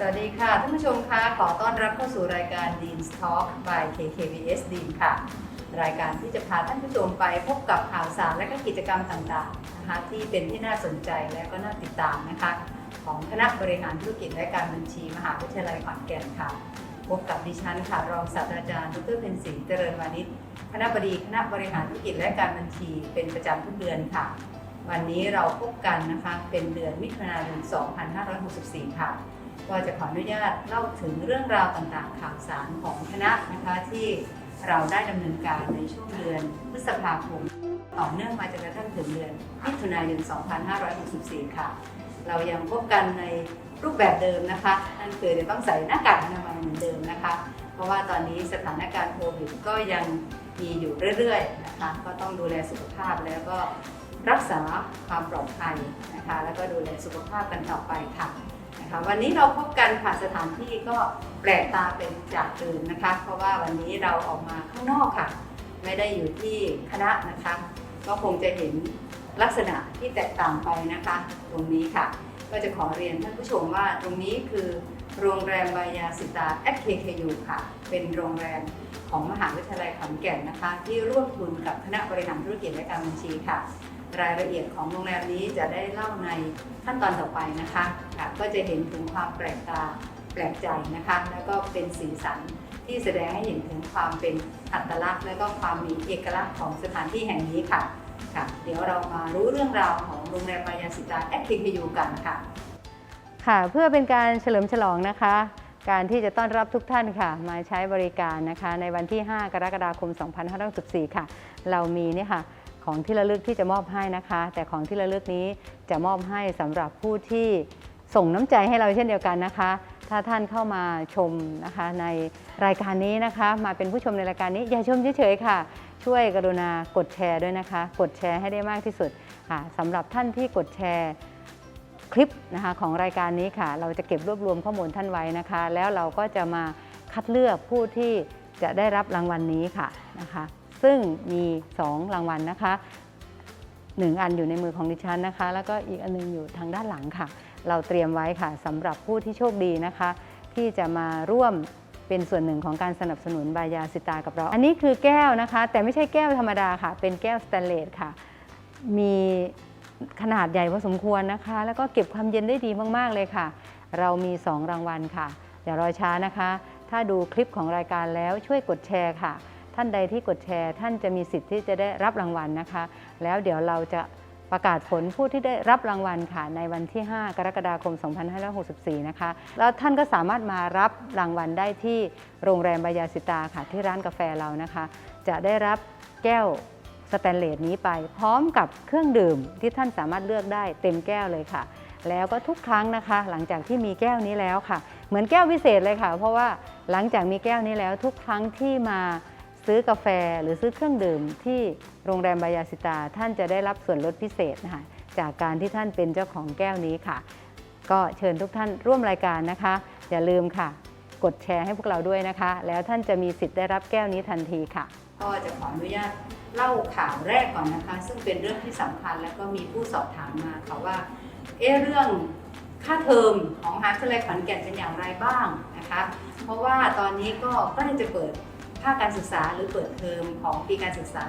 สวัสดีค่ะ ท่านผู้ชมคะขอต้อนรับเข้าสู่รายการ Dean's Talk by KKBS Dean ค่ะ รายการที่จะพาท่านผู้ชมไปพบกับข่าวสารและก็กิจกรรมต่างๆนะคะที่เป็นที่น่าสนใจและก็น่าติดตามนะคะ ของคณะบริหารธุรกิจและการบัญชี มหาวิทยาลัยขอนแก่นค่ะ พบกับดิฉันค่ะรองศาสตราจารย์ดรเพ็ญศรีเจริญวานิชคณะบดีคณะบริหารธุรกิจและการบัญชี เป็นประจำทุกเดือนค่ะ วันนี้เราพบกันนะคะเป็นเดือนมิถุนายน 2564 ค่ะ ก็จะขออนุญาตเล่าถึงเรื่องราวต่างๆ ข่าวสารของคณะนะคะที่เราได้ดำเนินการในช่วงเดือนพฤษภาคมต่อเนื่องมาจนกระทั่งถึงเดือนมิถุนายน 2564 ค่ะ เรายังพบกันในรูปแบบเดิมนะคะ นั่นคือจะต้องใส่หน้ากากอนามัยเหมือนเดิมนะคะ เพราะว่าตอนนี้สถานการณ์โควิดก็ยังมีอยู่เรื่อยๆนะคะ ก็ต้องดูแลสุขภาพแล้วก็รักษาความปลอดภัยนะคะ แล้วก็ดูแลสุขภาพกันต่อไปค่ะ นะคะวันนี้เราพบกันผ่านสถานที่ก็แปลกตาเป็นจากเดิมนะคะ เพราะว่าวันนี้เราออกมาข้างนอกค่ะ ไม่ได้อยู่ที่คณะนะคะ ก็คงจะเห็นลักษณะที่แตกต่างไปนะคะ ตรงนี้ค่ะ ก็จะขอเรียนท่านผู้ชมว่าตรงนี้คือโรงแรมบายาสิตา FKKU ค่ะ เป็นโรงแรมของมหาวิทยาลัยขอนแก่นนะคะ ที่ร่วมทุนกับคณะบริหารธุรกิจและการบัญชีค่ะ รายละเอียดของโรงแรมนี้จะได้เล่าในขั้นตอนต่อไปนะคะค่ะก็จะเห็นถึงความแปลกตาแปลกใจนะคะ แล้วก็เป็นสีสันที่แสดงให้เห็นถึงความเป็นอัตลักษณ์ และก็ความมีเอกลักษณ์ของสถานที่แห่งนี้ค่ะค่ะ เดี๋ยวเรามารู้เรื่องราวของโรงแรมมายาสิตาแอคทีพียูกันค่ะ ค่ะ เพื่อเป็นการเฉลิมฉลองนะคะ การที่จะต้อนรับทุกท่านค่ะ มาใช้บริการนะคะ ในวันที่ 5 กรกฎาคม 2564 ค่ะ เรามีเนี่ยค่ะ ของที่ระลึกที่จะมอบให้นะคะ แต่ของที่ระลึกนี้จะมอบให้สำหรับผู้ที่ส่งน้ำใจให้เราเช่นเดียวกันนะคะ ถ้าท่านเข้ามาชมนะคะในรายการนี้นะคะ มาเป็นผู้ชมในรายการนี้อย่าชมเฉยๆค่ะ ช่วยกรุณากดแชร์ด้วยนะคะ กดแชร์ให้ได้มากที่สุดค่ะสำหรับท่านที่กดแชร์คลิปนะคะของรายการนี้ค่ะ เราจะเก็บรวบรวมข้อมูลท่านไว้นะคะ แล้วเราก็จะมาคัดเลือกผู้ที่จะได้รับรางวัลนี้ค่ะนะคะ ซึ่งมี 2 รางวัลนะคะ1อันอยู่ในมือของดิฉันนะคะ แล้วก็อีกอันหนึงอยู่ทางด้านหลังค่ะ เราเตรียมไว้ค่ะสำหรับผู้ที่โชคดีนะคะ ที่จะมาร่วมเป็นส่วนหนึ่งของการสนับสนุนบายาสิตากับเรา อันนี้คือแก้วนะคะ แต่ไม่ใช่แก้วธรรมดาค่ะ เป็นแก้วสแตนเลสค่ะ มีขนาดใหญ่พอสมควรนะคะ แล้วก็เก็บความเย็นได้ดีมาก ๆ เลยค่ะ เรามี 2 รางวัลค่ะ อย่ารอช้านะคะ ถ้าดูคลิปของรายการแล้วช่วยกดแชร์ค่ะ ท่านใดที่กดแชร์ ท่านจะมีสิทธิ์ที่จะได้รับรางวัลนะคะ แล้วเดี๋ยวเราจะประกาศผลผู้ที่ได้รับรางวัลค่ะในวันที่ 5 กรกฎาคม 2564 นะคะ แล้วท่านก็สามารถมารับรางวัลได้ที่โรงแรมบายาสิตาค่ะ ที่ร้านกาแฟเรานะคะ จะได้รับแก้วสแตนเลสนี้ไป พร้อมกับเครื่องดื่มที่ท่านสามารถเลือกได้เต็มแก้วเลยค่ะ แล้วก็ทุกครั้งนะคะ หลังจากที่มีแก้วนี้แล้วค่ะ เหมือนแก้วพิเศษเลยค่ะ เพราะว่าหลังจากมีแก้วนี้แล้วทุกครั้งที่มา ซื้อกาแฟหรือซื้อเครื่องดื่มที่โรงแรมบายาสิตา ท่านจะได้รับส่วนลดพิเศษนะคะจากการที่ท่านเป็นเจ้าของแก้วนี้ค่ะ ก็เชิญทุกท่านร่วมรายการนะคะ อย่าลืมค่ะ กดแชร์ให้พวกเราด้วยนะคะ แล้วท่านจะมีสิทธิ์ได้รับแก้วนี้ทันทีค่ะ ก็จะขออนุญาตเล่าข่าวแรกก่อนนะคะ ซึ่งเป็นเรื่องที่สำคัญแล้วก็มีผู้สอบถามมาค่ะว่า เอะเรื่องค่าเทอมของมหาวิทยาลัยขอนแก่นเป็นอย่างไรบ้างนะคะ เพราะว่าตอนนี้ก็ใกล้จะเปิดาคการศึกษาหรือเปิดเทอมของปีการศึกษา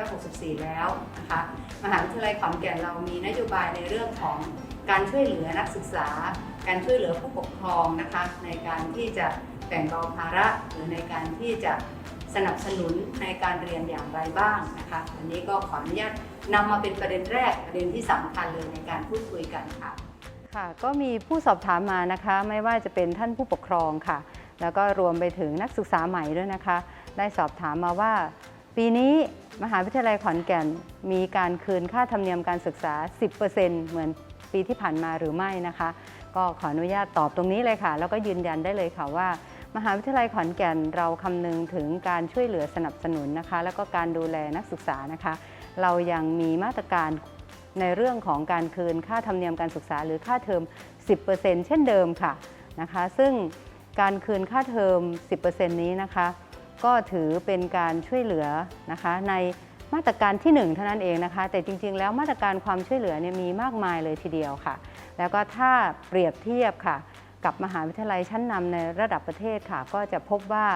2564 แล้วนะคะมหาวิทยาลัยขอนแก่นเรามีนโยบายในเรื่องของการช่วยเหลือนักศึกษา การช่วยเหลือผู้ปกครองนะคะในการที่จะแบ่งเบาภาระหรือในการที่จะสนับสนุนในการเรียนอย่างไรบ้างนะคะอันนี้ก็ขออนุญาตนำมาเป็นประเด็นแรกประเด็นที่สำคัญเลยในการพูดคุยกันค่ะค่ะ ก็มีผู้สอบถามมานะคะ ไม่ว่าจะเป็นท่านผู้ปกครองค่ะ แล้วก็รวมไปถึงนักศึกษาใหม่ด้วยนะคะ ได้สอบถามมาว่า ปีนี้มหาวิทยาลัยขอนแก่นมีการคืนค่าธรรมเนียมการศึกษา 10%เหมือนปีที่ผ่านมาหรือไม่นะคะ ก็ขออนุญาตตอบตรงนี้เลยค่ะ แล้วก็ยืนยันได้เลยค่ะว่า มหาวิทยาลัยขอนแก่นเราคำนึงถึงการช่วยเหลือสนับสนุนนะคะ แล้วก็การดูแลนักศึกษานะคะ เรายังมีมาตรการในเรื่องของการคืนค่าธรรมเนียมการศึกษาหรือค่าเทอม 10%เช่นเดิมค่ะนะคะ ซึ่ง การคืนค่าเทอม 10%นี้นะคะ ก็ถือเป็นการช่วยเหลือนะคะ ในมาตรการที่ 1 เท่านั้นเองนะคะ แต่จริง ๆ แล้วมาตรการความช่วยเหลือเนี่ยมีมากมายเลยทีเดียวค่ะ แล้วก็ถ้าเปรียบเทียบค่ะ กับมหาวิทยาลัยชั้นนำในระดับประเทศค่ะ ก็จะพบว่า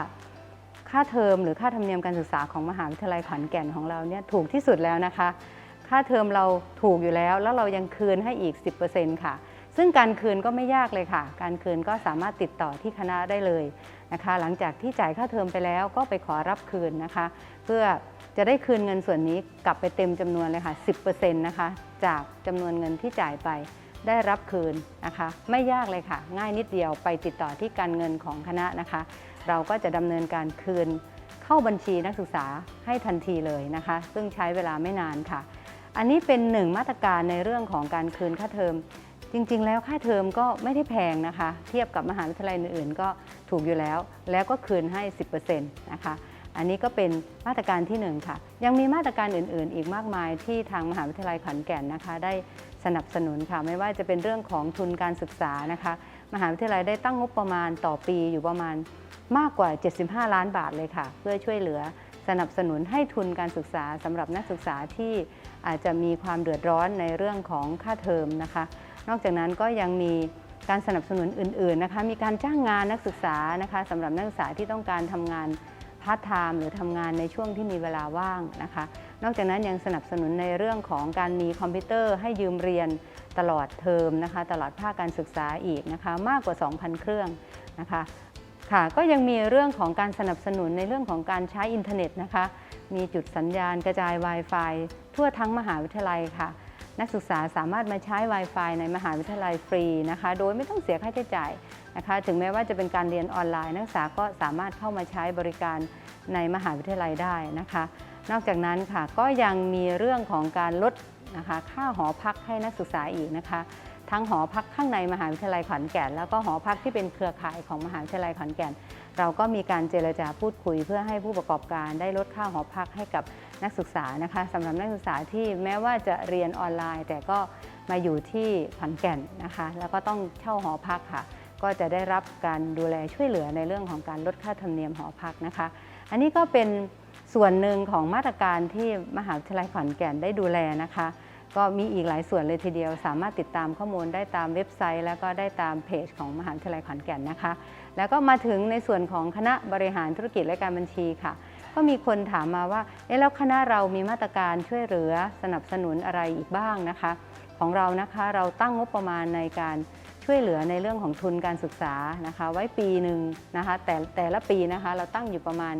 ค่าเทอมหรือค่าธรรมเนียมการศึกษาของมหาวิทยาลัยขอนแก่นของเราเนี่ยถูกที่สุดแล้วนะคะ ค่าเทอมเราถูกอยู่แล้ว แล้วเรายังคืนให้อีก 10%ค่ะ ซึ่งการคืนก็ไม่ยากเลยค่ะ การคืนก็สามารถติดต่อที่คณะได้เลยนะคะ หลังจากที่จ่ายค่าเทอมไปแล้วก็ไปขอรับคืนนะคะ เพื่อจะได้คืนเงินส่วนนี้กลับไปเต็มจำนวนเลยค่ะ 10%นะคะ จากจำนวนเงินที่จ่ายไปได้รับคืนนะคะ ไม่ยากเลยค่ะ ง่ายนิดเดียวไปติดต่อที่การเงินของคณะนะคะ เราก็จะดำเนินการคืนเข้าบัญชีนักศึกษาให้ทันทีเลยนะคะ ซึ่งใช้เวลาไม่นานค่ะ อันนี้เป็นหนึ่งมาตรการในเรื่องของการคืนค่าเทอม จริงๆ แล้วค่าเทอมก็ไม่ได้แพงนะคะ เทียบกับมหาวิทยาลัยอื่นๆ ก็ถูกอยู่แล้ว แล้วก็คืนให้ 10%นะคะ อันนี้ก็เป็นมาตรการที่หนึ่งค่ะ ยังมีมาตรการอื่นๆ อีกมากมายที่ทางมหาวิทยาลัยขอนแก่นนะคะ ได้สนับสนุนค่ะ ไม่ว่าจะเป็นเรื่องของทุนการศึกษานะคะ มหาวิทยาลัยได้ตั้งงบประมาณต่อปีอยู่ประมาณมากกว่า 75 ล้านบาทเลยค่ะ เพื่อช่วยเหลือสนับสนุนให้ทุนการศึกษาสำหรับนักศึกษาที่อาจจะมีความเดือดร้อนในเรื่องของค่าเทอมนะคะ นอกจากนั้นก็ยังมีการสนับสนุนอื่นๆนะคะมีการจ้างงานนักศึกษานะคะสำหรับนักศึกษาที่ต้องการทำงานพาร์ทไทม์หรือทำงานในช่วงที่มีเวลาว่างนะคะ นอกจากนั้นยังสนับสนุนในเรื่องของการมีคอมพิวเตอร์ให้ยืมเรียนตลอดเทอมนะคะ ตลอดภาคการศึกษาอีกนะคะ มากกว่า 2,000 เครื่องนะคะค่ะก็ยังมีเรื่องของการสนับสนุนในเรื่องของการใช้อินเทอร์เน็ตนะคะ มีจุดสัญญาณกระจาย Wi-Fi ทั่วทั้งมหาวิทยาลัยค่ะ นักศึกษาสามารถมาใช้ Wi-Fi ในมหาวิทยาลัยฟรีนะคะ โดยไม่ต้องเสียค่าใช้จ่ายนะคะ ถึงแม้ว่าจะเป็นการเรียนออนไลน์ นักศึกษาก็สามารถเข้ามาใช้บริการในมหาวิทยาลัยได้นะคะ นอกจากนั้นค่ะก็ยังมีเรื่องของการลดนะคะค่าหอพักให้นักศึกษาอีกนะคะ ทั้งหอพักข้างในมหาวิทยาลัยขอนแก่น แล้วก็หอพักที่เป็นเครือข่ายของมหาวิทยาลัยขอนแก่น เราก็มีการเจรจาพูดคุย เพื่อให้ผู้ประกอบการได้ลดค่าหอพักให้กับ นักศึกษานะคะสำหรับนักศึกษาที่แม้ว่าจะเรียนออนไลน์ แต่ก็มาอยู่ที่ขอนแก่นนะคะ แล้วก็ต้องเช่าหอพักค่ะ ก็จะได้รับการดูแลช่วยเหลือในเรื่องของการลดค่าธรรมเนียมหอพักนะคะ อันนี้ก็เป็นส่วนหนึ่งของมาตรการที่มหาวิทยาลัยขอนแก่นได้ดูแลนะคะ ก็มีอีกหลายส่วนเลยทีเดียว สามารถติดตามข้อมูลได้ตามเว็บไซต์ แล้วก็ได้ตามเพจของมหาวิทยาลัยขอนแก่นนะคะ แล้วก็มาถึงในส่วนของคณะบริหารธุรกิจและการบัญชีค่ะ ก็มีคนถามมาว่าเอ๊ะแล้วคณะเรามีมาตรการช่วยเหลือสนับสนุนอะไรอีกบ้างนะคะ ของเรานะคะเราตั้งงบประมาณในการช่วยเหลือในเรื่องของทุนการศึกษานะคะ ไว้ปีหนึ่งนะคะ แต่แต่ละปีนะคะเราตั้งอยู่ประมาณ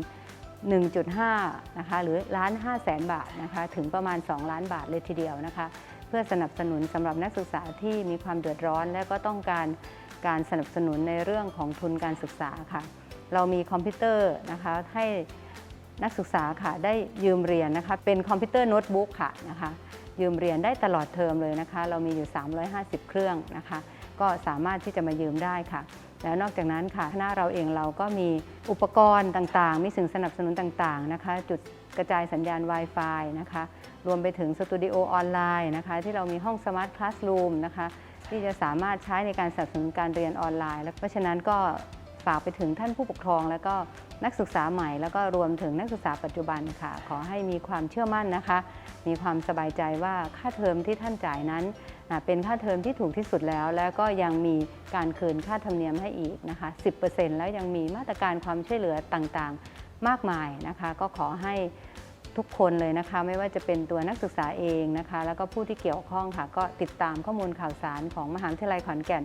1.5นะคะหรือล้าน5แสนบาทนะคะถึงประมาณ 2 ล้านบาทเลยทีเดียวนะคะ เพื่อสนับสนุนสำหรับนักศึกษาที่มีความเดือดร้อน และก็ต้องการการสนับสนุนในเรื่องของทุนการศึกษาค่ะ เรามีคอมพิวเตอร์นะคะให้ นักศึกษาค่ะได้ยืมเรียนนะคะเป็นคอมพิวเตอร์โน้ตบุ๊กค่ะนะคะยืมเรียนได้ตลอดเทอมเลยนะคะ เรามีอยู่ 350 เครื่องนะคะ ก็สามารถที่จะมายืมได้ค่ะ แล้วนอกจากนั้นค่ะคณะเราเองเราก็มีอุปกรณ์ต่างๆ มีสิ่งสนับสนุนต่างๆนะคะ จุดกระจายสัญญาณ Wi-Fi นะคะ รวมไปถึงสตูดิโอออนไลน์นะคะ ที่เรามีห้องสมาร์ทคลาสรูมนะคะ ที่จะสามารถใช้ในการสนับสนุนการเรียนออนไลน์ และเพราะฉะนั้นก็ฝากไปถึงท่านผู้ปกครอง แล้วก็ นักศึกษาใหม่แล้วก็รวมถึงนักศึกษาปัจจุบันค่ะ ขอให้มีความเชื่อมั่นนะคะ มีความสบายใจว่าค่าเทอมที่ท่านจ่ายนั้น เป็นค่าเทอมที่ถูกที่สุดแล้ว แล้วก็ยังมีการคืนค่าธรรมเนียมให้อีกนะคะ 10%แล้วยังมีมาตรการความช่วยเหลือต่างๆ มากมายนะคะ ก็ขอให้ทุกคนเลยนะคะ ไม่ว่าจะเป็นตัวนักศึกษาเองนะคะ แล้วก็ผู้ที่เกี่ยวข้องค่ะ ก็ติดตามข้อมูลข่าวสารของมหาวิทยาลัยขอนแก่น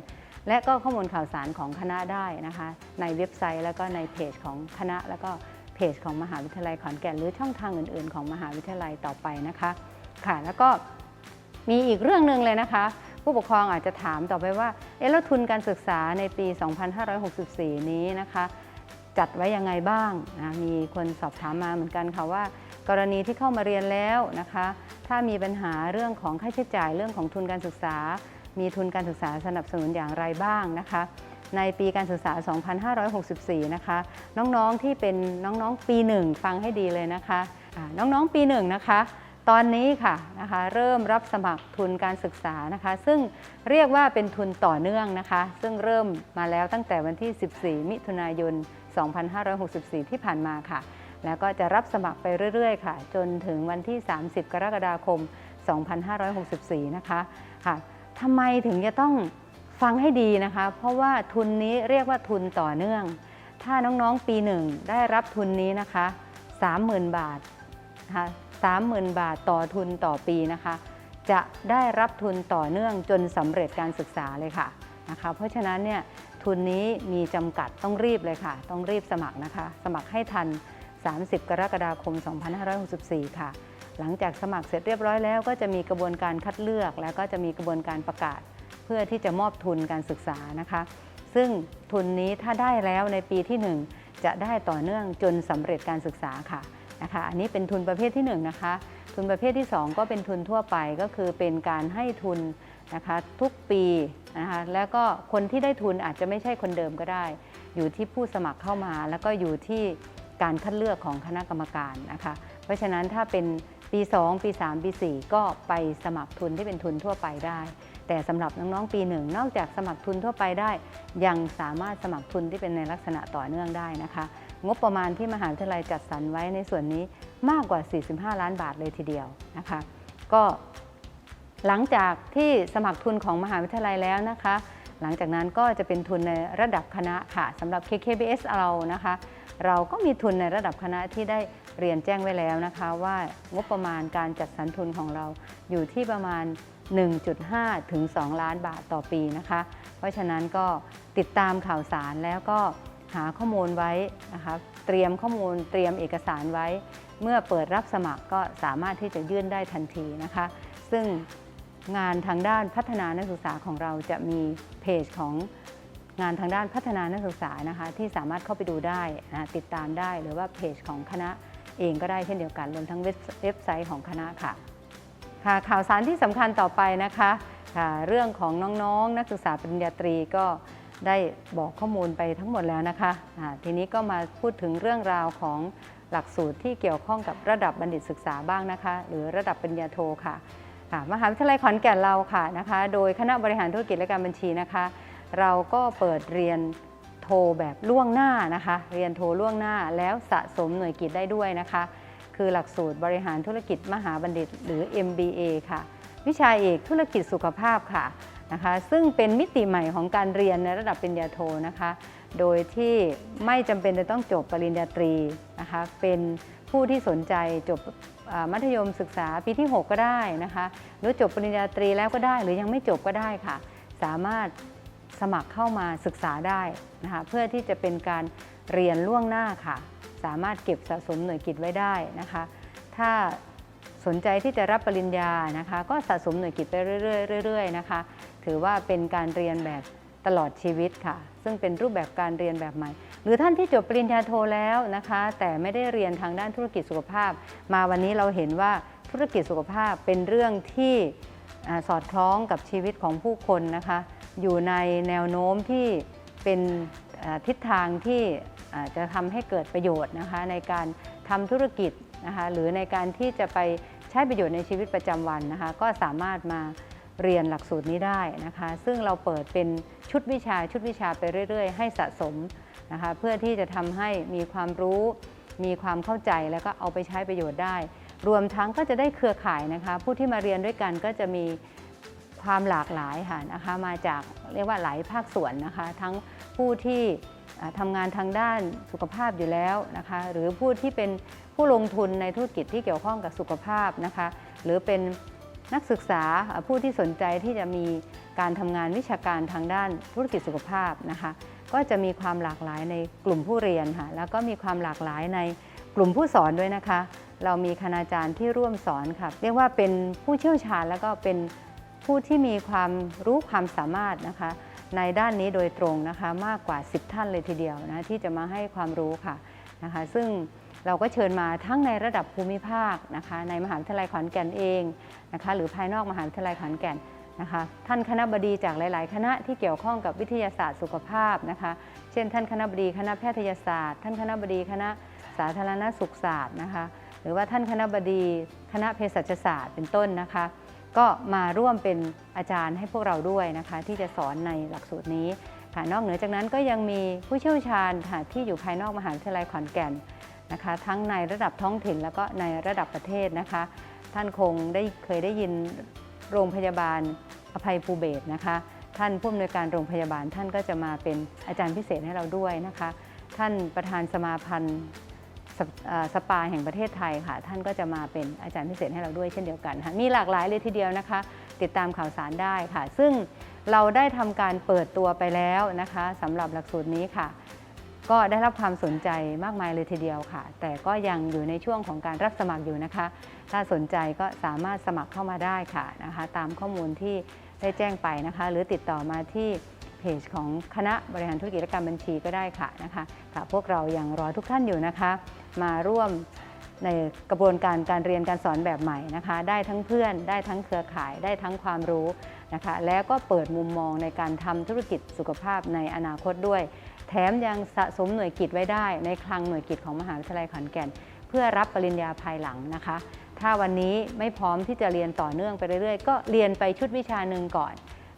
และก็ข้อมูลข่าวสารของคณะได้นะคะ ในเว็บไซต์แล้วก็ในเพจของคณะ แล้วก็เพจของมหาวิทยาลัยขอนแก่นหรือช่องทางอื่น ๆ ของมหาวิทยาลัยต่อไปนะคะค่ะแล้วก็มีอีกเรื่องหนึ่งเลยนะคะ ผู้ปกครองอาจจะถามต่อไปว่าเอ๊ะแล้วทุนการศึกษาในปี 2564 นี้นะคะ จัดไว้ยังไงบ้างนะมีคนสอบถามมาเหมือนกันค่ะว่า กรณีที่เข้ามาเรียนแล้วนะคะ ถ้ามีปัญหาเรื่องของค่าใช้จ่ายเรื่องของทุนการศึกษา มีทุนการศึกษาสนับสนุนอย่างไรบ้างนะคะ ในปีการศึกษา 2564 นะคะ น้องๆที่เป็นน้องๆ ปีหนึ่งฟังให้ดีเลยนะคะน้องๆ ปีหนึ่งนะคะ ตอนนี้ค่ะนะคะเริ่มรับสมัครทุนการศึกษานะคะ ซึ่งเรียกว่าเป็นทุนต่อเนื่องนะคะ ซึ่งเริ่มมาแล้วตั้งแต่วันที่ 14 มิถุนายน 2564 ที่ผ่านมาค่ะแล้วก็จะรับสมัครไปเรื่อยๆ ค่ะ จนถึงวันที่ 30 กรกฎาคม 2564 นะคะค่ะ ทำไมถึงจะต้องฟังให้ดีนะคะ เพราะว่าทุนนี้เรียกว่าทุนต่อเนื่อง ถ้าน้องๆปีหนึ่งได้รับทุนนี้นะคะ 30,000 บาทนะคะ30,000 บาทต่อทุนต่อปีนะคะ จะได้รับทุนต่อเนื่องจนสำเร็จการศึกษาเลยค่ะนะคะ เพราะฉะนั้นเนี่ยทุนนี้มีจำกัดต้องรีบเลยค่ะ ต้องรีบสมัครนะคะ สมัครให้ทัน 30 กรกฎาคม 2564 ค่ะ หลังจากสมัครเสร็จเรียบร้อยแล้ว ก็จะมีกระบวนการคัดเลือก แล้วก็จะมีกระบวนการประกาศ เพื่อที่จะมอบทุนการศึกษานะคะ ซึ่งทุนนี้ถ้าได้แล้วในปีที่ 1 จะได้ต่อเนื่องจนสำเร็จการศึกษาค่ะนะคะ อันนี้เป็นทุนประเภทที่ 1 นะคะ ทุนประเภทที่ 2 ก็เป็นทุนทั่วไปก็คือเป็นการให้ทุนนะคะทุกปีนะคะแล้วก็คนที่ได้ทุนอาจจะไม่ใช่คนเดิมก็ได้ อยู่ที่ผู้สมัครเข้ามา แล้วก็อยู่ที่การคัดเลือกของคณะกรรมการนะคะ เพราะฉะนั้นถ้าเป็น ปี 2 ปี 3 ปี 4 ก็ไปสมัครทุนที่เป็นทุนทั่วไปได้ แต่สำหรับน้องๆปีหนึ่งนอกจากสมัครทุนทั่วไปได้ ยังสามารถสมัครทุนที่เป็นในลักษณะต่อเนื่องได้นะคะ งบประมาณที่มหาวิทยาลัยจัดสรรไว้ในส่วนนี้มากกว่า 45 ล้านบาทเลยทีเดียวนะคะ ก็หลังจากที่สมัครทุนของมหาวิทยาลัยแล้วนะคะ หลังจากนั้นก็จะเป็นทุนในระดับคณะค่ะสำหรับ KKBS เรานะคะ เราก็มีทุนในระดับคณะที่ได้ เรียนแจ้งไว้แล้วนะคะว่างบประมาณการจัดสรรทุนของเราอยู่ที่ประมาณ 1.5 ถึง 2 ล้านบาทต่อปีนะคะ เพราะฉะนั้นก็ติดตามข่าวสารแล้วก็หาข้อมูลไว้นะคะเตรียมข้อมูลเตรียมเอกสารไว้ เมื่อเปิดรับสมัครก็สามารถที่จะยื่นได้ทันทีนะคะ ซึ่งงานทางด้านพัฒนานักศึกษาของเราจะมีเพจของงานทางด้านพัฒนานักศึกษานะคะที่สามารถเข้าไปดูได้นะติดตามได้หรือว่าเพจของคณะ เองก็ได้เช่นเดียวกันรวมทั้งเว็บไซต์ของคณะค่ะค่ะข่าวสารที่สำคัญต่อไปนะคะค่ะเรื่องของน้องๆนักศึกษาปริญญาตรีก็ได้บอกข้อมูลไปทั้งหมดแล้วนะคะอ่าทีนี้ก็มาพูดถึงเรื่องราวของหลักสูตรที่เกี่ยวข้องกับระดับบัณฑิตศึกษาบ้างนะคะ หรือระดับปริญญาโทค่ะค่ะมหาวิทยาลัยขอนแก่นเราค่ะนะคะ โดยคณะบริหารธุรกิจและการบัญชีนะคะ เราก็เปิดเรียน โทแบบล่วงหน้านะคะ เรียนโทล่วงหน้าแล้วสะสมหน่วยกิจได้ด้วยนะคะ คือหลักสูตรบริหารธุรกิจมหาบัณฑิต หรือ MBA ค่ะ วิชาเอกธุรกิจสุขภาพค่ะนะคะ ซึ่งเป็นมิติใหม่ของการเรียนในระดับปริญญาโทนะคะ โดยที่ไม่จำเป็นจะต้องจบปริญญาตรีนะคะ เป็นผู้ที่สนใจจบมัธยมศึกษาปีที่ 6 ก็ได้นะคะ หรือจบปริญญาตรีแล้วก็ได้ หรือยังไม่จบก็ได้ค่ะ สามารถ สมัครเข้ามาศึกษาได้นะคะเพื่อที่จะเป็นการเรียนล่วงหน้าค่ะ สามารถเก็บสะสมหน่วยกิจไว้ได้นะคะ ถ้าสนใจที่จะรับปริญญานะคะ ก็สะสมหน่วยกิจไปเรื่อยๆเรื่อยๆนะคะ ถือว่าเป็นการเรียนแบบตลอดชีวิตค่ะ ซึ่งเป็นรูปแบบการเรียนแบบใหม่ หรือท่านที่จบปริญญาโทแล้วนะคะ แต่ไม่ได้เรียนทางด้านธุรกิจสุขภาพ มาวันนี้เราเห็นว่าธุรกิจสุขภาพเป็นเรื่องที่อสอดคล้องกับชีวิตของผู้คนนะคะ อยู่ในแนวโน้มที่เป็นทิศทางที่จะทำให้เกิดประโยชน์นะคะในการทำธุรกิจนะคะหรือในการที่จะไปใช้ประโยชน์ในชีวิตประจำวันนะคะก็สามารถมาเรียนหลักสูตรนี้ได้นะคะ ซึ่งเราเปิดเป็นชุดวิชาชุดวิชาไปเรื่อย ๆ ให้สะสมนะคะเพื่อที่จะทำให้มีความรู้ มีความเข้าใจแล้วก็เอาไปใช้ประโยชน์ได้ รวมทั้งก็จะได้เครือข่ายนะคะ ผู้ที่มาเรียนด้วยกันก็จะมี ความหลากหลายค่ะนะคะมาจากเรียกว่าหลายภาคส่วนนะคะ ทั้งผู้ที่ทำงานทางด้านสุขภาพอยู่แล้วนะคะ หรือผู้ที่เป็นผู้ลงทุนในธุรกิจที่เกี่ยวข้องกับสุขภาพนะคะ หรือเป็นนักศึกษาอ่าผู้ที่สนใจที่จะมีการทำงานวิชาการทางด้านธุรกิจสุขภาพนะคะ ก็จะมีความหลากหลายในกลุ่มผู้เรียนค่ะแล้วก็มีความหลากหลายในกลุ่มผู้สอนด้วยนะคะ เรามีคณาจารย์ที่ร่วมสอนค่ะเรียกว่าเป็นผู้เชี่ยวชาญแล้วก็เป็น ผู้ที่มีความรู้ความสามารถนะคะ ในด้านนี้โดยตรงนะคะ มากกว่า 10 ท่านเลยทีเดียวนะที่จะมาให้ความรู้ค่ะนะคะ ซึ่งเราก็เชิญมาทั้งในระดับภูมิภาคนะคะ ในมหาวิทยาลัยขอนแก่นเองนะคะ หรือภายนอกมหาวิทยาลัยขอนแก่นนะคะ ท่านคณะบดีจากหลาย ๆ คณะที่เกี่ยวข้องกับวิทยาศาสตร์สุขภาพนะคะ เช่น ท่านคณะบดีคณะแพทยศาสตร์ ท่านคณะบดีคณะสาธารณสุขศาสตร์นะคะ หรือว่าท่านคณะบดีคณะเภสัชศาสตร์เป็นต้นนะคะ ก็มาร่วมเป็นอาจารย์ให้พวกเราด้วยนะคะ ที่จะสอนในหลักสูตรนี้ค่ะนอกเหนือจากนั้นก็ยังมีผู้เชี่ยวชาญค่ะที่อยู่ภายนอกมหาวิทยาลัยขอนแก่นนะคะ ทั้งในระดับท้องถิ่นแล้วก็ในระดับประเทศนะคะ ท่านคงได้เคยได้ยินโรงพยาบาลอภัยภูเบศนะคะ ท่านผู้อำนวยการโรงพยาบาลท่านก็จะมาเป็นอาจารย์พิเศษให้เราด้วยนะคะ ท่านประธานสมาพันธ์ สปเอ่อสปาแห่งประเทศไทยค่ะ ท่านก็จะมาเป็นอาจารย์พิเศษให้เราด้วยเช่นเดียวกันค่ะมีหลากหลายเลยทีเดียวนะคะ ติดตามข่าวสารได้ค่ะ ซึ่งเราได้ทำการเปิดตัวไปแล้วนะคะสำหรับหลักสูตรนี้ค่ะ ก็ได้รับความสนใจมากมายเลยทีเดียวค่ะ แต่ก็ยังอยู่ในช่วงของการรับสมัครอยู่นะคะ ถ้าสนใจก็สามารถสมัครเข้ามาได้ค่ะนะคะ ตามข้อมูลที่ได้แจ้งไปนะคะ หรือติดต่อมาที่ เพจของคณะบริหารธุรกิจและการบัญชีก็ได้ค่ะนะคะค่ะพวกเรายังรอทุกท่านอยู่นะคะ มาร่วมในกระบวนการการเรียนการสอนแบบใหม่นะคะ ได้ทั้งเพื่อน ได้ทั้งเครือข่าย ได้ทั้งความรู้นะคะ แล้วก็เปิดมุมมองในการทำธุรกิจสุขภาพในอนาคตด้วย แถมยังสะสมหน่วยกิจไว้ได้ ในคลังหน่วยกิจของมหาวิทยาลัยขอนแก่น เพื่อรับปริญญาภายหลังนะคะ ถ้าวันนี้ไม่พร้อมที่จะเรียนต่อเนื่องไปเรื่อยๆ ก็เรียนไปชุดวิชาหนึ่งก่อน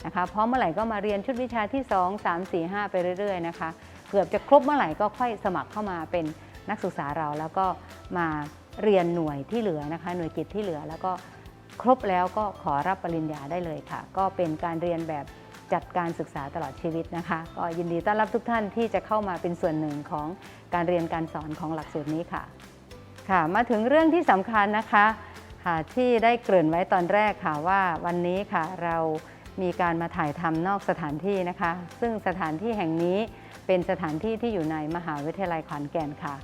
นะคะพร้อมเมื่อไหร่ก็มาเรียนชุดวิชาที่ 2 3 4 5 ไปเรื่อยๆนะคะเกือบจะครบเมื่อไหร่ก็ค่อยสมัครเข้ามาเป็นนักศึกษาเรา แล้วก็มาเรียนหน่วยที่เหลือนะคะ หน่วยกิจที่เหลือ แล้วก็ครบแล้วก็ขอรับปริญญาได้เลยค่ะ ก็เป็นการเรียนแบบจัดการศึกษาตลอดชีวิตนะคะ ก็ยินดีต้อนรับทุกท่านที่จะเข้ามาเป็นส่วนหนึ่งของการเรียนการสอนของหลักสูตรนี้ค่ะ ค่ะ มาถึงเรื่องที่สำคัญนะคะค่ะที่ได้เกริ่นไว้ตอนแรกค่ะว่าวันนี้ค่ะเรา มีการมาถ่ายทำนอกสถานที่นะคะ ซึ่งสถานที่แห่งนี้เป็นสถานที่ที่อยู่ในมหาวิทยาลัยขอนแก่นค่ะ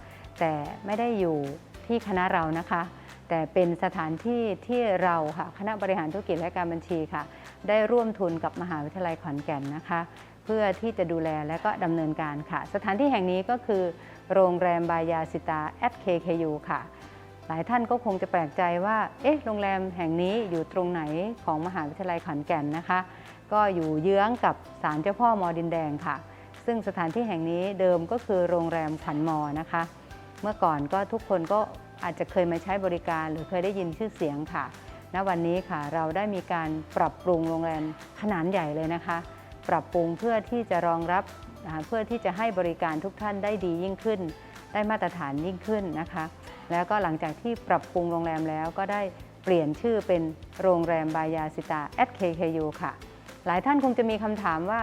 แต่ไม่ได้อยู่ที่คณะเรานะคะ แต่เป็นสถานที่ที่เราค่ะคณะบริหารธุรกิจและการบัญชีค่ะ ได้ร่วมทุนกับมหาวิทยาลัยขอนแก่นนะคะ เพื่อที่จะดูแลและก็ดำเนินการค่ะ สถานที่แห่งนี้ก็คือ โรงแรมบายาสิตา at KKU ค่ะ หลายท่านก็คงจะแปลกใจว่า เอ๊ะ โรงแรมแห่งนี้อยู่ตรงไหนของมหาวิทยาลัยขอนแก่นนะคะ ก็อยู่เยื้องกับศาลเจ้าพ่อมอดินแดงค่ะ ซึ่งสถานที่แห่งนี้เดิมก็คือโรงแรมขวัญมอนะคะ เมื่อก่อนก็ทุกคนก็อาจจะเคยมาใช้บริการหรือเคยได้ยินชื่อเสียงค่ะ ณ วันนี้ค่ะเราได้มีการปรับปรุงโรงแรมขนาดใหญ่เลยนะคะ ปรับปรุงเพื่อที่จะรองรับเพื่อที่จะให้บริการทุกท่านได้ดียิ่งขึ้น ได้มาตรฐานยิ่งขึ้นนะคะ แล้วก็หลังจากที่ปรับปรุงโรงแรมแล้วก็ได้เปลี่ยนชื่อเป็นโรงแรมบายาสิตา at KKU ค่ะ หลายท่านคงจะมีคำถามว่า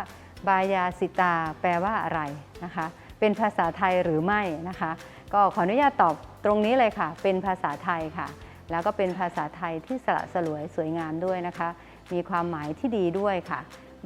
บายาสิตาแปลว่าอะไรนะคะ เป็นภาษาไทยหรือไม่นะคะ ก็ขออนุญาตตอบตรงนี้เลยค่ะ เป็นภาษาไทยค่ะ แล้วก็เป็นภาษาไทยที่สละสลวยสวยงามด้วยนะคะ มีความหมายที่ดีด้วยค่ะ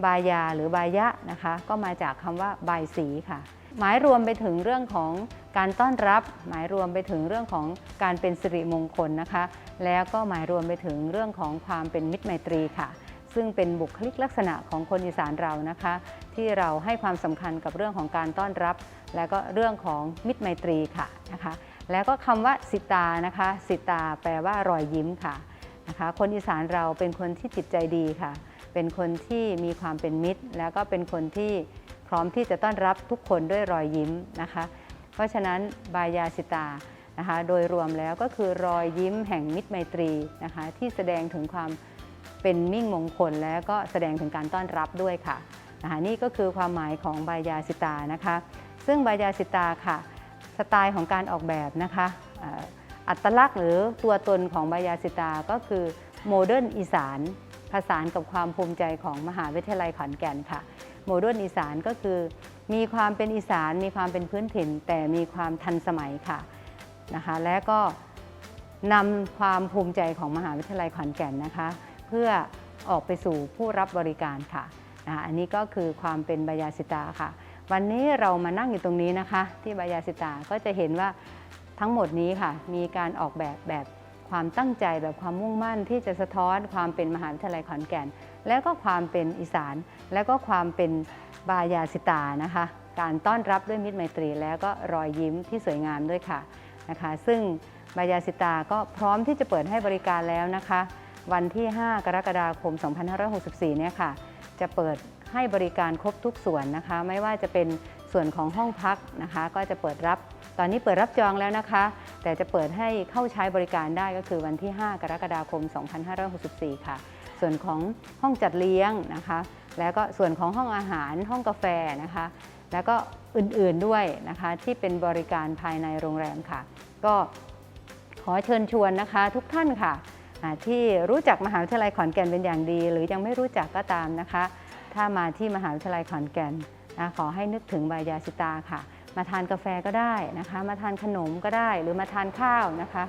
บายาหรือบายะนะคะ ก็มาจากคำว่าบายสีค่ะ หมายรวมไปถึงเรื่องของการต้อนรับ หมายรวมไปถึงเรื่องของการเป็นสิริมงคลนะคะ แล้วก็หมายรวมไปถึงเรื่องของความเป็นมิตรไมตรีค่ะ ซึ่งเป็นบุคลิกลักษณะของคนอีสานเรานะคะ ที่เราให้ความสำคัญกับเรื่องของการต้อนรับ และก็เรื่องของมิตรไมตรีค่ะนะคะ แล้วก็คำว่าสิตานะคะ สิตาแปลว่ารอยยิ้มค่ะนะคะ คนอีสานเราเป็นคนที่จิตใจดีค่ะ เป็นคนที่มีความเป็นมิตร แล้วก็เป็นคนที่ ร้อมที่จะต้อนรับทุกคนด้วยรอยยิ้มนะคะ เพราะฉะนั้นบายาสิตานะคะโดยรวมแล้วก็คือรอยยิ้มแห่งมิตรไมตรีนะคะที่แสดงถึงความเป็นมิ่งมงคลแล้วก็แสดงถึงการต้อนรับด้วยค่ะนะคะนี่ก็คือความหมายของบายาสิตานะคะ ซึ่งบายาสิตาค่ะ สไตล์ของการออกแบบนะคะอัตลักษณ์หรือตัวตนของบายาสิตาก็คือโมเดิร์นอีสาน ผสานกับความภูมิใจของมหาวิทยาลัยขอนแก่นค่ะ โมเดิร์นอีสานก็คือ มีความเป็นอีสานมีความเป็นพื้นถิ่น แต่มีความทันสมัยค่ะนะคะ และก็นำความภูมิใจของมหาวิทยาลัยขอนแก่นนะคะ เพื่อออกไปสู่ผู้รับบริการค่ะนะคะอันนี้ก็คือความเป็นบายาสิตาค่ะ วันนี้เรามานั่งอยู่ตรงนี้นะคะ ที่บายาสิตาก็จะเห็นว่าทั้งหมดนี้ค่ะ มีการออกแบบแบบ ความตั้งใจแบบความมุ่งมั่นที่จะสะท้อนความเป็นมหาวิทยาลัยขอนแก่น และก็ความเป็นอีสาน และก็ความเป็นบายาสิตานะคะ การต้อนรับด้วยมิตรไมตรี แล้วก็รอยยิ้มที่สวยงามด้วยค่ะนะคะ ซึ่งบายาสิตาก็พร้อมที่จะเปิดให้บริการแล้วนะคะ วันที่ 5 กรกฎาคม 2564 เนี่ยค่ะ จะเปิดให้บริการครบทุกส่วนนะคะ ไม่ว่าจะเป็นส่วนของห้องพักนะคะ ก็จะเปิดรับ ตอนนี้เปิดรับจองแล้วนะคะ แต่จะเปิดให้เข้าใช้บริการได้ก็คือวันที่ 5 กรกฎาคม 2564 ค่ะ ส่วนของห้องจัดเลี้ยงนะคะ แล้วก็ส่วนของห้องอาหารห้องกาแฟนะคะ แล้วก็อื่นๆด้วยนะคะที่เป็นบริการภายในโรงแรมค่ะ ก็ขอเชิญชวนนะคะ ทุกท่านค่ะที่รู้จักมหาวิทยาลัยขอนแก่นเป็นอย่างดี หรือยังไม่รู้จักก็ตามนะคะ ถ้ามาที่มหาวิทยาลัยขอนแก่นขอให้นึกถึงบายาสิตาค่ะ มาทานกาแฟก็ได้นะคะ มาทานขนมก็ได้ หรือมาทานข้าวนะคะ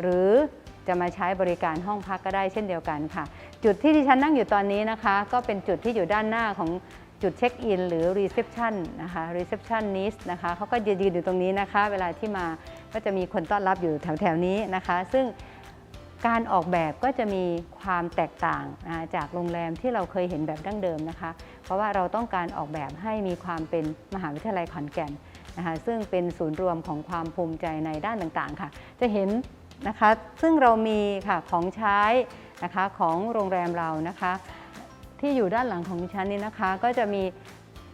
หรือจะมาใช้บริการห้องพักก็ได้เช่นเดียวกันค่ะ จุดที่ดิฉันนั่งอยู่ตอนนี้นะคะ ก็เป็นจุดที่อยู่ด้านหน้าของจุดเช็คอินหรือรีเซพชันนะคะรีเซพชันนิสนะคะเขาก็ยืนอยู่ตรงนี้นะคะ เวลาที่มาก็จะมีคนต้อนรับอยู่แถวๆนี้นะคะ ซึ่ง การออกแบบก็จะมีความแตกต่างนะจากโรงแรมที่เราเคยเห็นแบบดั้งเดิมนะคะ เพราะว่าเราต้องการออกแบบให้มีความเป็นมหาวิทยาลัยขอนแก่นนะคะซึ่งเป็นศูนย์รวมของความภูมิใจในด้านต่างๆค่ะ จะเห็นนะคะซึ่งเรามีค่ะของใช้นะคะของโรงแรมเรานะคะ ที่อยู่ด้านหลังของดิฉันนี่นะคะ ก็จะมี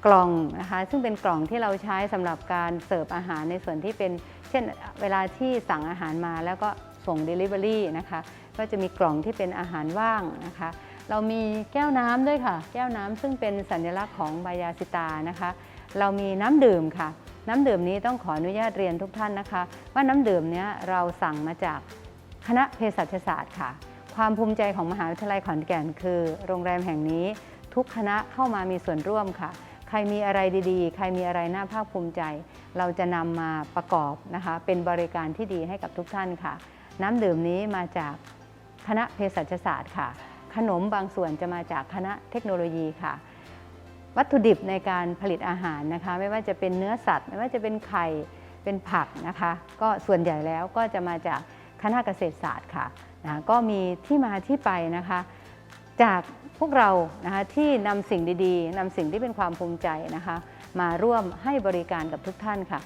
กล่องนะคะซึ่งเป็นกล่องที่เราใช้สำหรับการเสิร์ฟอาหารในส่วนที่เป็น เช่นเวลาที่สั่งอาหารมาแล้วก็ ส่ง Delivery นะคะ ก็จะมีกล่องที่เป็นอาหารว่างนะคะ เรามีแก้วน้ำด้วยค่ะ แก้วน้ำซึ่งเป็นสัญลักษณ์ของบายาสิตานะคะ เรามีน้ำดื่มค่ะ น้ำดื่มนี้ต้องขออนุญาตเรียนทุกท่านนะคะ ว่าน้ำดื่มเนี้ยเราสั่งมาจากคณะเภสัชศาสตร์ค่ะ ความภูมิใจของมหาวิทยาลัยขอนแก่น คือ โรงแรมแห่งนี้ทุกคณะเข้ามามีส่วนร่วมค่ะ ใครมีอะไรดีๆ ใครมีอะไรน่าภาคภูมิใจ เราจะนำมาประกอบนะคะ เป็นบริการที่ดีให้กับทุกท่านค่ะ น้ำดื่มนี้มาจากคณะเภสัชศาสตร์ค่ะ ขนมบางส่วนจะมาจากคณะเทคโนโลยีค่ะ วัตถุดิบในการผลิตอาหารนะคะ ไม่ว่าจะเป็นเนื้อสัตว์ ไม่ว่าจะเป็นไข่เป็นผักนะคะ ก็ส่วนใหญ่แล้วก็จะมาจากคณะเกษตรศาสตร์ค่ะนะก็มีที่มาที่ไปนะคะ จากพวกเรานะคะที่นำสิ่งดีๆนำสิ่งที่เป็นความภูมิใจนะคะ มาร่วมให้บริการกับทุกท่านค่ะ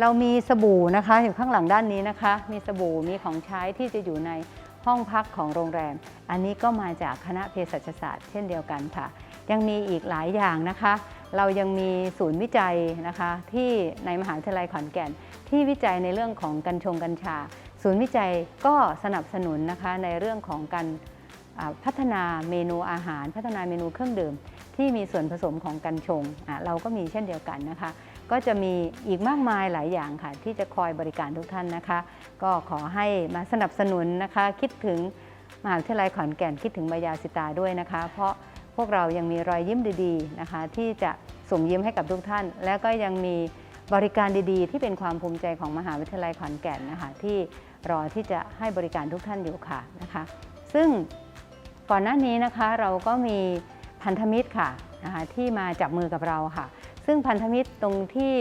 เรามีสบู่นะคะอยู่ข้างหลังด้านนี้นะคะ มีสบู่มีของใช้ที่จะอยู่ในห้องพักของโรงแรม อันนี้ก็มาจากคณะเภสัชศาสตร์เช่นเดียวกันค่ะ ยังมีอีกหลายอย่างนะคะ เรายังมีศูนย์วิจัยนะคะ ที่ในมหาวิทยาลัยขอนแก่น ที่วิจัยในเรื่องของกัญชงกัญชา ศูนย์วิจัยก็สนับสนุนนะคะในเรื่องของการพัฒนาเมนูอาหาร พัฒนาเมนูเครื่องดื่ม ที่มีส่วนผสมของกัญชงเราก็มีเช่นเดียวกันนะคะ ก็จะมีอีกมากมายหลายอย่างค่ะ ที่จะคอยบริการทุกท่านนะคะ ก็ขอให้มาสนับสนุนนะคะ คิดถึงมหาวิทยาลัยขอนแก่นคิดถึงบายาสิตาด้วยนะคะ เพราะพวกเรายังมีรอยยิ้มดีๆนะคะ ที่จะส่งยิ้มให้กับทุกท่าน แล้วก็ยังมีบริการดีๆ ที่เป็นความภูมิใจของมหาวิทยาลัยขอนแก่นนะคะที่รอที่จะให้บริการทุกท่านอยู่ค่ะนะคะ ซึ่งก่อนหน้านี้นะคะเราก็มีพันธมิตรค่ะนะคะที่มาจับมือกับเราค่ะ ซึ่งพันธมิตรตรงที่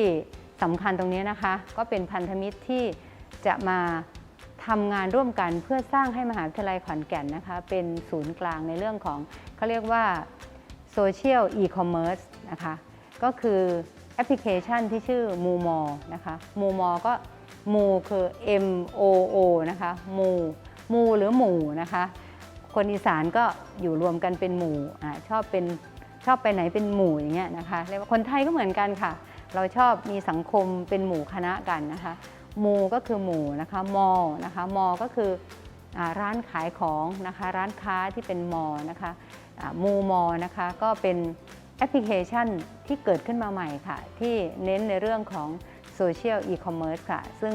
สำคัญตรงนี้นะคะ ก็เป็นพันธมิตรที่จะมาทำงานร่วมกันเพื่อสร้างให้มหาวิทยาลัยขอนแก่นนะคะ เป็นศูนย์กลางในเรื่องของเขาเรียกว่าโซเชียลอีคอมเมิร์ซนะคะ ก็คือแอปพลิเคชันที่ชื่อมูมอนะคะมูมอก็มูคือ M O O นะคะมูมูหรือหมู่นะคะ คนอีสานก็อยู่รวมกันเป็นหมู่อาชอบเป็น ชอบไปไหนเป็นหมู่อย่างเงี้ยนะคะเรียกว่าคนไทยก็เหมือนกันค่ะ เราชอบมีสังคมเป็นหมู่คณะกันนะคะหมู่ก็คือหมู่นะคะมอนะคะมอก็คืออร้านขายของนะคะร้านค้าที่เป็นมอนะคะหมูมอนะคะก็เป็นแอปพลิเคชันที่เกิดขึ้นมาใหม่ค่ะ ที่เน้นในเรื่องของโซเชียลอีคอมเมิร์ซค่ะ ซึ่ง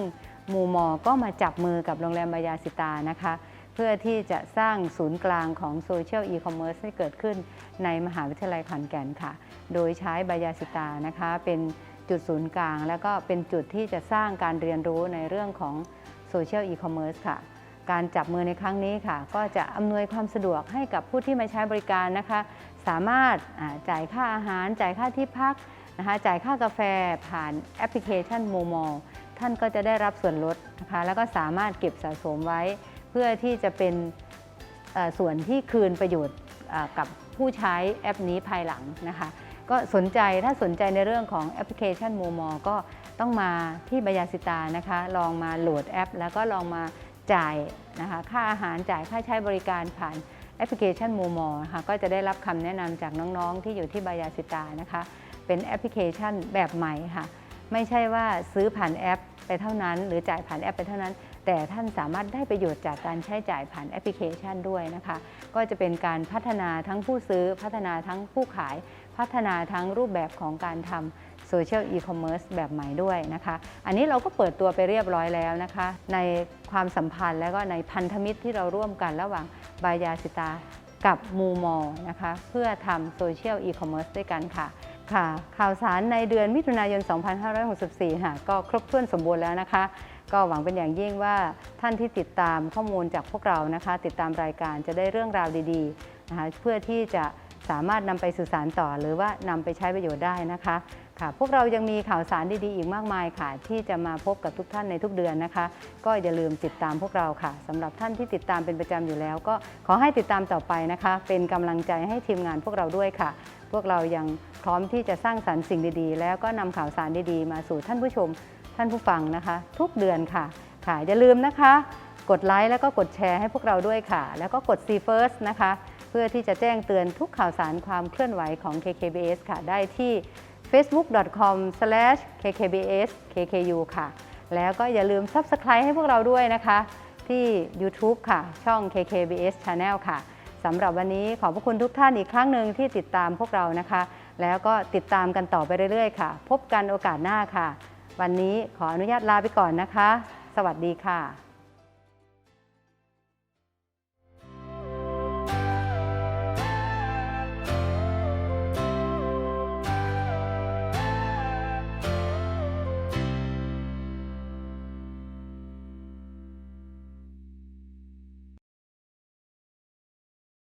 หมูมอก็มาจับมือกับโรงแรมบายาสิตานะคะ เพื่อที่จะสร้างศูนย์กลางของโซเชียลอีคอมเมิร์ซให้เกิดขึ้นในมหาวิทยาลัยขอนแก่นค่ะ โดยใช้บายาสิตานะคะเป็นจุดศูนย์กลาง แล้วก็เป็นจุดที่จะสร้างการเรียนรู้ในเรื่องของโซเชียลอีคอมเมิร์ซค่ะ การจับมือในครั้งนี้ค่ะ ก็จะอำนวยความสะดวกให้กับผู้ที่มาใช้บริการนะคะ สามารถจ่ายค่าอาหาร จ่ายค่าที่พักนะคะจ่ายค่ากาแฟผ่านแอปพลิเคชันโมมอท่านก็จะได้รับส่วนลดนะคะแล้วก็สามารถเก็บสะสมไว้ เพื่อที่จะเป็นส่วนที่คืนประโยชน์กับผู้ใช้แอปนี้ภายหลังนะคะก็สนใจถ้าสนใจในเรื่องของแอปพลิเคชันโมมอก็ต้องมาที่บายาสิตานะคะ ลองมาโหลดแอป แล้วก็ลองมาจ่ายนะคะค่าอาหารจ่ายค่าใช้บริการผ่านแอปพลิเคชันโมมอนะคะก็จะได้รับคำแนะนำจากน้องๆ ที่อยู่ที่บายาสิตานะคะ เป็นแอปพลิเคชันแบบใหม่ค่ะ ไม่ใช่ว่าซื้อผ่านแอปไปเท่านั้น หรือจ่ายผ่านแอปไปเท่านั้น แต่ท่านสามารถได้ประโยชน์จากการใช้จ่ายผ่านแอปพลิเคชันด้วยนะคะ ก็จะเป็นการพัฒนาทั้งผู้ซื้อ พัฒนาทั้งผู้ขาย พัฒนาทั้งรูปแบบของการทำโซเชียลอีคอมเมิร์ซแบบใหม่ด้วยนะคะ อันนี้เราก็เปิดตัวไปเรียบร้อยแล้วนะคะ ในความสัมพันธ์และก็ในพันธมิตรที่เราร่วมกันระหว่างบายาสิตากับมูมอนะคะ เพื่อทำโซเชียลอีคอมเมิร์ซด้วยกันค่ะ ค่ะ ข่าวสารในเดือนมิถุนายน 2564 ค่ะ ก็ครบถ้วนสมบูรณ์แล้วนะคะ ก็หวังเป็นอย่างยิ่งว่าท่านที่ติดตามข้อมูลจากพวกเรานะคะ ติดตามรายการจะได้เรื่องราวดีๆนะคะเพื่อที่จะสามารถนำไปสื่อสารต่อ หรือว่านำไปใช้ประโยชน์ได้นะคะค่ะพวกเรายังมีข่าวสารดีๆ อีกมากมายค่ะ ที่จะมาพบกับทุกท่านในทุกเดือนนะคะ ก็อย่าลืมติดตามพวกเราค่ะสำหรับท่านที่ติดตามเป็นประจำอยู่แล้ว ก็ขอให้ติดตามต่อไปนะคะ เป็นกำลังใจให้ทีมงานพวกเราด้วยค่ะ พวกเรายังพร้อมที่จะสร้างสรรค์สิ่งดีๆ แล้วก็นำข่าวสารดีๆ มาสู่ท่านผู้ชม ท่านผู้ฟังนะคะ ทุกเดือนค่ะ ค่ะอย่าลืมนะคะ กดไลค์แล้วก็กดแชร์ให้พวกเราด้วยค่ะ แล้วก็กด See First นะคะ เพื่อที่จะแจ้งเตือนทุกข่าวสารความเคลื่อนไหวของ KKBS ค่ะ ได้ที่ facebook.com/kkbskku ค่ะ แล้วก็อย่าลืม Subscribe ให้พวกเราด้วยนะคะ ที่ YouTube ค่ะ ช่อง KKBS Channel ค่ะสำหรับวันนี้ขอบพระคุณทุกท่านอีกครั้งหนึ่งที่ติดตามพวกเรานะคะ แล้วก็ติดตามกันต่อไปเรื่อยๆ ค่ะ พบกันโอกาสหน้าค่ะ วันนี้ขออนุญาตลาไปก่อนนะคะ สวัสดีค่ะ